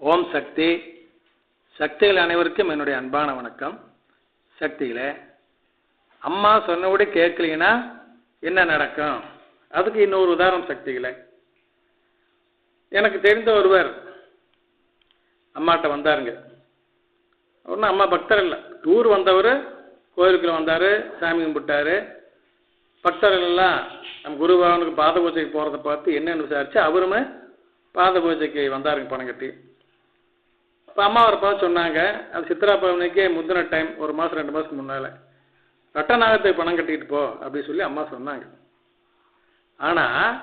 ஓம் சக்தி. சக்திகள் அனைவருக்கும் என்னுடைய அன்பான வணக்கம். சக்திகளே அம்மா சொன்னபடி கேட்கலீங்கன்னா என்ன நடக்கும்? அதுக்கு இன்னொரு உதாரணம் சக்திகளே எனக்கு தெரிந்த ஒருவர் அம்மாட்ட வந்தாருங்க. ஒன்றும் அம்மா பக்தர் இல்லை. டூர் வந்தவர் கோயிலுக்குள்ள வந்தார் சாமி கும்பிட்டாரு. பக்தர்கள் எல்லாம் நம்ம குருபவனுக்கு பாத பூஜைக்கு போகிறத பார்த்து என்னென்னு விசாரிச்சு அவருமே பாத பூஜைக்கு வந்தாருங்க பணம் கட்டி. இப்போ அம்மா ஒரு பார்த்து சொன்னாங்க அது சித்ரா பவனிக்கே முந்தின டைம் ஒரு மாதம் ரெண்டு மாதத்துக்கு முன்னால். ரட்டநாகத்துக்கு பணம் கட்டிட்டு போ அப்படின்னு சொல்லி அம்மா சொன்னாங்க. ஆனால்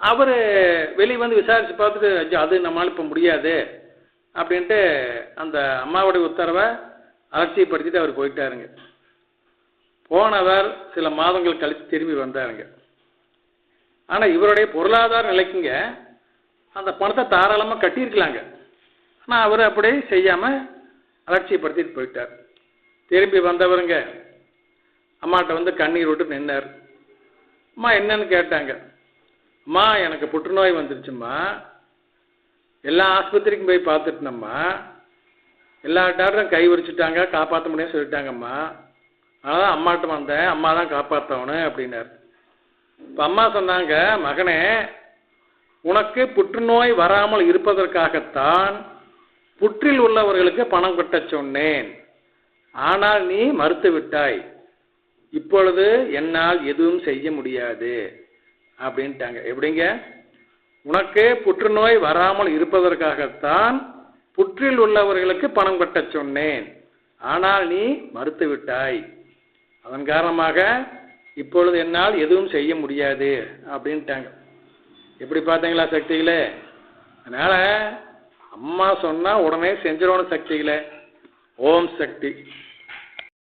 அவர் வெளியே வந்து விசாரித்து பார்த்துட்டு ஐயோ அது நம்மளால் இப்போ முடியாது அப்படின்ட்டு அந்த அம்மாவுடைய உத்தரவை அலட்சியப்படுத்திட்டு அவர் போயிட்டாருங்க. போனவர் சில மாதங்கள் கழித்து திரும்பி வந்தாருங்க. ஆனால் இவருடைய பொருளாதார நிலைக்குங்க அந்த பணத்தை தாராளமாக கட்டியிருக்கலாங்க. ஆனால் அவர் அப்படி செய்யாமல் அலட்சியப்படுத்திட்டு போயிட்டார். திரும்பி வந்தவருங்க அம்மாட்ட வந்து கண்ணீர் விட்டு நின்னார். அம்மா என்னன்னு கேட்டாங்க. அம்மா எனக்கு புற்றுநோய் வந்துருச்சும்மா. எல்லா ஆஸ்பத்திரிக்கும் போய் பார்த்துட்டோம்மா எல்லா டாக்டரும் கை விரிச்சிட்டாங்க காப்பாற்ற முடியும்னு சொல்லிட்டாங்கம்மா. அதனால் அம்மாட்ட வந்தேன். அம்மா தான் காப்பாற்றணும் அப்படின்னார். இப்போ அம்மா சொன்னாங்க மகனே உனக்கு புற்றுநோய் வராமல் இருப்பதற்காகத்தான் புற்றில் உள்ளவர்களுக்கு பணம் கட்டச் சொன்னேன். ஆனால் நீ மறுத்து விட்டாய். இப்பொழுது என்னால் எதுவும் செய்ய முடியாது. அப்படின்ட்டாங்க. எப்படிங்க? உனக்கு புற்றுநோய் வராமல் இருப்பதற்காகத்தான் புற்றில் உள்ளவர்களுக்கு பணம் கட்டச் சொன்னேன். ஆனால் நீ மறுத்து விட்டாய். அதன் காரணமாக இப்பொழுது என்னால் எதுவும் செய்ய முடியாது. அப்படின்ட்டாங்க. எப்படி பார்த்தீங்களா சக்திகளே? அதனால் அம்மா சொன்னால் உடனே செஞ்சிடணும் சக்திகளை ஓம் சக்தி.